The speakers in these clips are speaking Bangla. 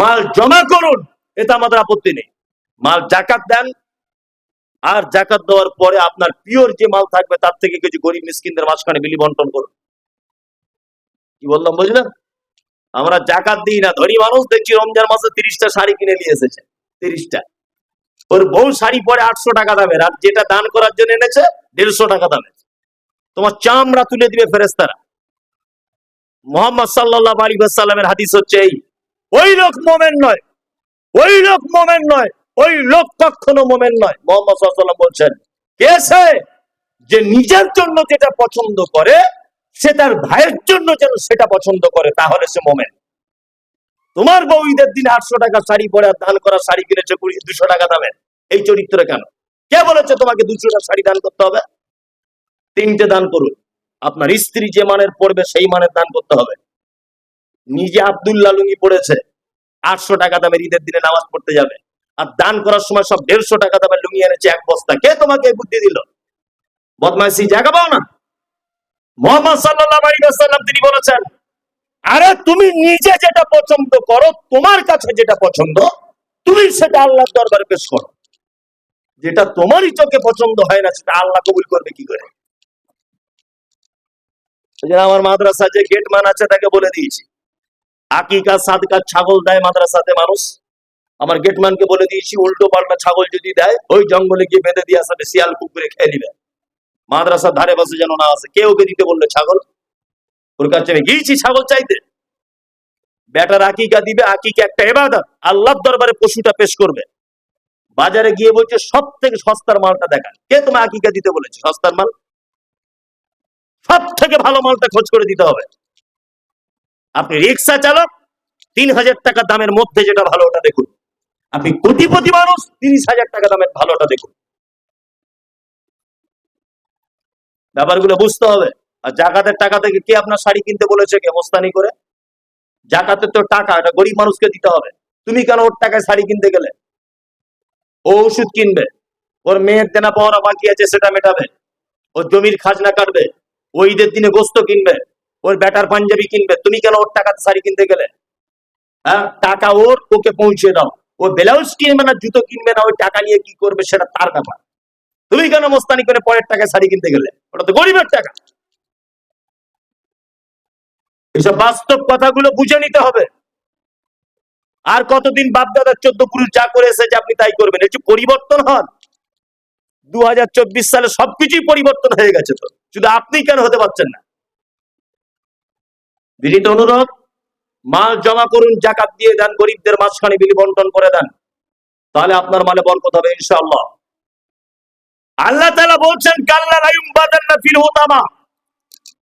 মাল জমা করুন, এতে আমাদের আপত্তি নেই। মাল জাকাত দেন, আর জাকাত দেওয়ার পরে আপনার পিওর যে মাল থাকবে, তার থেকে কিছু গরিব মিসকিনদের মাঝখানে বিলি বন্টন করুন। কি বললাম, বুঝলেন? আমরা জাকাত দিই না, ধনী মানুষ দেখছি রমজান মাসে তিরিশটা শাড়ি কিনে নিয়ে এসেছে, তিরিশটা। ওর বউ শাড়ি পরে আটশো টাকা দামের, আর যেটা দান করার জন্য এনেছে, দেড়শো টাকা দামের। তোমার চামড়া তুলে দিবে ফেরেস্তারা মোহাম্মদ সাল্লাহ আলী সাল্লামের হাদিস হচ্ছে এই ওই লোক মোমেন নয়। ওই লোক মোমেন নয়। ওই লোক কখনো মোমেন নয়। মোহাম্মদ বলছেন, কে সে যে নিজের জন্য যেটা পছন্দ করে, সে তার ভাইয়ের জন্য যেন সেটা পছন্দ করে, তাহলে সে মোমেন। তোমার বউ ঈদের দিন আটশো টাকা শাড়ি পরে দান করা শাড়ি কিনেছে কুড়ি, দুশো টাকা দামে। এই চরিত্র কেন? কে বলেছে তোমাকে দুশো টাকা শাড়ি দান করতে হবে? তিনটে দান করুন। আপনার স্ত্রী যে মানের পড়বে সেই মানের দান করতে হবে। নিজে আব্দুল্লাহ লুঙ্গি পড়েছে আটশো টাকা দামের ঈদের দিনে নামাজ পড়তে যাবে। আর দান করার সময় সব দেড়শো টাকা দামের লুঙ্গি এনেছে এক বস্তা। কে তোমাকে বুদ্ধি দিল? বদমাইশি জায়গা পাও না? মোহাম্মদ সাল্লাম তিনি বলেছেন, আরে তুমি নিজে যেটা পছন্দ করো, তোমার কাছে যেটা পছন্দ, তুমি সেটা আল্লাহর দরবারে পেশ করো। যেটা তোমারই চোখে পছন্দ হয় না, সেটা আল্লাহ কবুল করবে কি করে? আমার মাদ্রাসা যে গেট মান আছে, তাকে বলে দিয়েছি আকিকা, সাদকা ছাগল দেয় মাদ্রাসাতে মানুষ। আমার গেটম্যানকে বলে দিয়েছি, উল্টো পাল্টা ছাগল যদি দেয়, ওই জঙ্গলে গিয়ে বেঁধে দিয়ে আসবে শিয়াল কুকুরে খেয়ে নিবে। মাদ্রাসার ধারে বসে যেন না আসে। কে ওকে দিতে বলল, ছাগল ওর কাছে আমি গিয়েছি ছাগল চাইতে। বেটার আকিকা দিবে, আকিকা একটা এবাদত। আল্লাহর দরবারে পশুটা পেশ করবে। বাজারে গিয়ে বলছে সব থেকে সস্তার মালটা দেখা। কে তোমার আকিকা দিতে বলেছে? সস্তার মাল? সব থেকে ভালো মালটা খোঁজ করে দিতে হবে। আপনি রিক্সা চালক, তিন হাজার টাকা দামের মধ্যে যেটা ভালো ওটা দেখুন। আপনি কোটিপতি মানুষ, তিরিশ হাজার টাকা দামের ভালোটা দেখুন। ব্যাপারগুলো বুঝতে হবে। আর জাকাতের টাকা থেকে কে আপনার শাড়ি কিনতে বলেছে কে? মোস্তানি করে। জাকাতের তো টাকা, এটা গরিব মানুষকে দিতে হবে। তুমি কেন ওর টাকায় শাড়ি কিনতে গেলে? ও ওষুধ কিনবে। ওর মেয়ের দেনা পাওয়ারা বাকি আছে, সেটা মেটাবে। ওর জমির খাজনা কাটবে। ও ঈদের দিনে গোস্ত কিনবে। ওর ব্যাটার পাঞ্জাবি কিনবে। তুমি কেন ওর টাকাতে শাড়ি কিনতে গেলে? হ্যাঁ? টাকা ওর, ওকে পৌঁছে দাও। ও ব্লাউজ কিনবে না, জুতো কিনবে না, ওই টাকা নিয়ে কি করবে সেটা তার ব্যাপার। তুমি কেন মোস্তানি করে পরের টাকায় শাড়ি কিনতে গেলে? ওটা তো গরিবের টাকা। এইসব বাস্তব কথাগুলো বুঝে নিতে হবে। আর কতদিন বাপদাদার চোদ্দ পুরুষ যা করে এসেছে আপনি তাই করবেন। একটু পরিবর্তন হন। দু হাজার চব্বিশ সালে সবকিছুই পরিবর্তন হয়ে গেছে তো। শুধু আপনি কেন হতে পারছেন না? বিনীত অনুরোধ, মাল জমা করুন, জাকাত দিয়ে দেন, গরিবদের মাঝখানে বিলি বন্টন করে দেন। তাহলে আপনার মালে বরকত হবে, ইনশাআল্লাহ। আল্লাহ তাআলা বলছেন, কাল্লা ফিল হুতামা।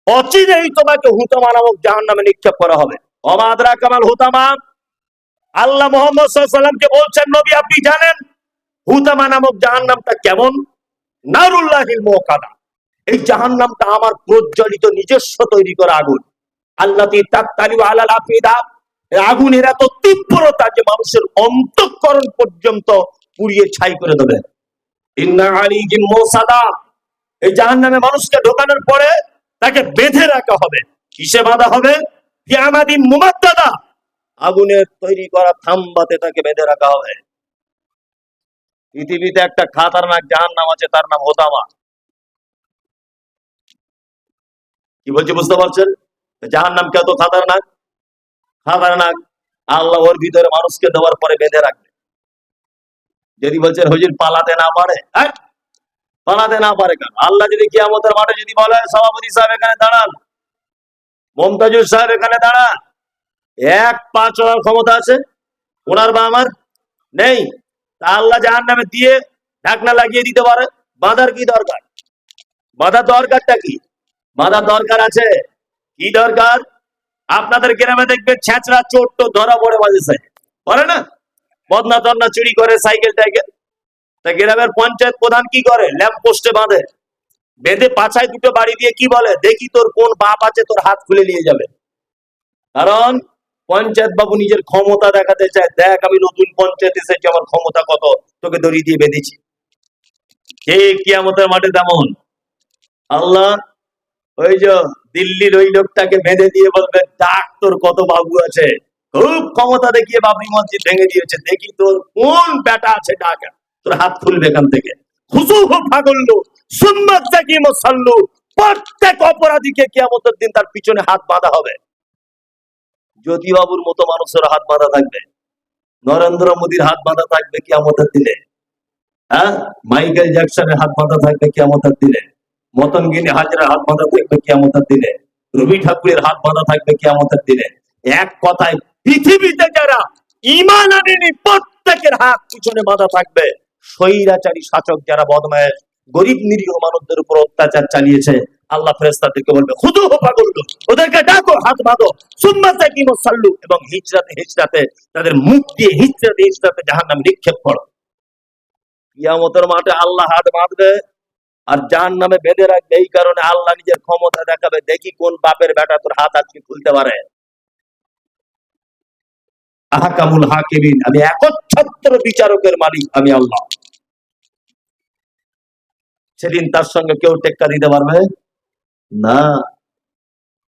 অচিরেই তোমাকে হুতামা নামক জাহান্নামে নিক্ষেপ করা হবে। অমাদরা কামাল হুতামা? আল্লাহ মোহাম্মদ সাল্লামকে বলছেন, নবী, আপনি জানেন হুতামা নামক জাহান্নামটা কেমন? নারুল্লাহিল মুকাদা এই জাহান্নামটা আমার প্রজ্বলিত নিজস্ব তৈরি করা আগুন। আল্লাহ তাত্তালি আলাল আফিদা। আগুনের এত তীব্রতা যে মানুষের অন্তঃকরণ পর্যন্ত পুড়িয়ে ছাই করে দেবে। এই জাহান্নামে মানুষকে ঢোকানোর পরে তাকে বেঁধে রাখা হবে। কিসে বাঁধা হবে? আগুনের তৈরি করা থাম্বাতে তাকে বেঁধে রাখা হবে। পৃথিবীতে একটা খাতারনাক জাহান্নাম আছে, তার নাম হোতামা কি বলছি বুঝতে পারছেন? জাহার নাম কত খাতারনাক খাতারনাক আল্লাহ ওর ভিতরে মানুষকে দেওয়ার পরে বেঁধে রাখবে। যদি বলছেন হুজুর পালাতে না পারে হ্যাঁ? পালাতে না পারে কেন? আল্লাহ যদি কিয়ামতের মাঠে যদি বলে, সভাপতি সাহেব এখানে দাঁড়ান। মমতাজুর সাহেব এখানে দাঁড়ান। এক পা চলার ক্ষমতা আছে? ওনার বা আমার? নেই। তা আল্লাহ জাহান নামে দিয়ে ঢাকনা লাগিয়ে দিতে পারে। বাঁধার কি দরকার? বাঁধার দরকারটা কি? বাঁধার দরকার আছে কি দরকার? আপনাদের গ্রামে দেখবেন ছেঁচড়া চোর তো ধরা পড়ে সাইকেল করে না? বদনা তদনা চুরি করে, সাইকেল টাইকেল। তা গ্রামের পঞ্চায়েত প্রধান কি করে? ল্যাম্প পোস্টে বাঁধে। বেঁধে পাছায় দুটো বাড়ি দিয়ে কি বলে? দেখি তোর কোন বাপ আছে, তোর হাত খুলে নিয়ে যাবে। কারণ পঞ্চায়েত বাবু নিজের ক্ষমতা দেখাতে চায়। দেখ, আমি নতুন পঞ্চায়েত এসেছি, আমার ক্ষমতা কত? তোকে দড়ি দিয়ে বেঁধেছি। কে কিয়ামতের মাঠে তেমন? আল্লাহ ওই যে দিল্লির ওই লোকটাকে বেঁধে দিয়ে বলবে, ডাক তোর কত বাবু আছে। খুব ক্ষমতা দেখিয়ে বাবরি মসজিদ ভেঙে দিয়েছে। দেখি তোর কোন বেটা আছে ডাকা। তোর হাত খুলবে এখান থেকে। অপরাধীকে দিন তার পিছনে হাত বাঁধা হবে। জ্যোতিবাবুর মতো মানুষের হাত বাঁধা থাকবে। নরেন্দ্র মোদীর হাত বাঁধা থাকবে হ্যাঁ? মাইকেল জ্যাকসনের হাত বাঁধা থাকবে কিয়ামতের দিনে। মতনগিনী হাজরার হাত বাঁধা থাকবে কিয়ামতের দিনে। রবি ঠাকুরের হাত বাঁধা থাকবে কিয়ামতের দিনে। এক কথায়, পৃথিবীতে যারা ইমান আনেনি, প্রত্যেকের হাত পিছনে বাঁধা থাকবে। স্বৈরাচারী শাসক যারা বদমায়েশ, গরিব নিরীহ মানুষদের উপর অত্যাচার চালিয়েছে, আল্লাহ ফেরেস্তাদেরকে বলবে খুদু পাগল ওদেরকে ডাকো, হাত বাঁধো। সুম্মাতে কি সাল্লু। এবং হিজরাতে হিজরাতে, তাদের মুখ দিয়ে হিজরাতে হিজরাতে জাহান নামে নিক্ষেপ করো। কিয়ামতের মাঠে আল্লাহ হাত বাঁধবে। আর যার নামে বেঁধে রাখবে, এই কারণে আল্লাহ নিজের ক্ষমতা দেখাবে। দেখি কোন বাপের বেটা তোর হাত আজকে খুলতে পারে। আহকামুল হাকিমিন, আমি একচ্ছত্র বিচারকের মালিক, আমি আল্লাহ। সেদিন তার সঙ্গে কেউ টেক্কা দিতে পারবে? না।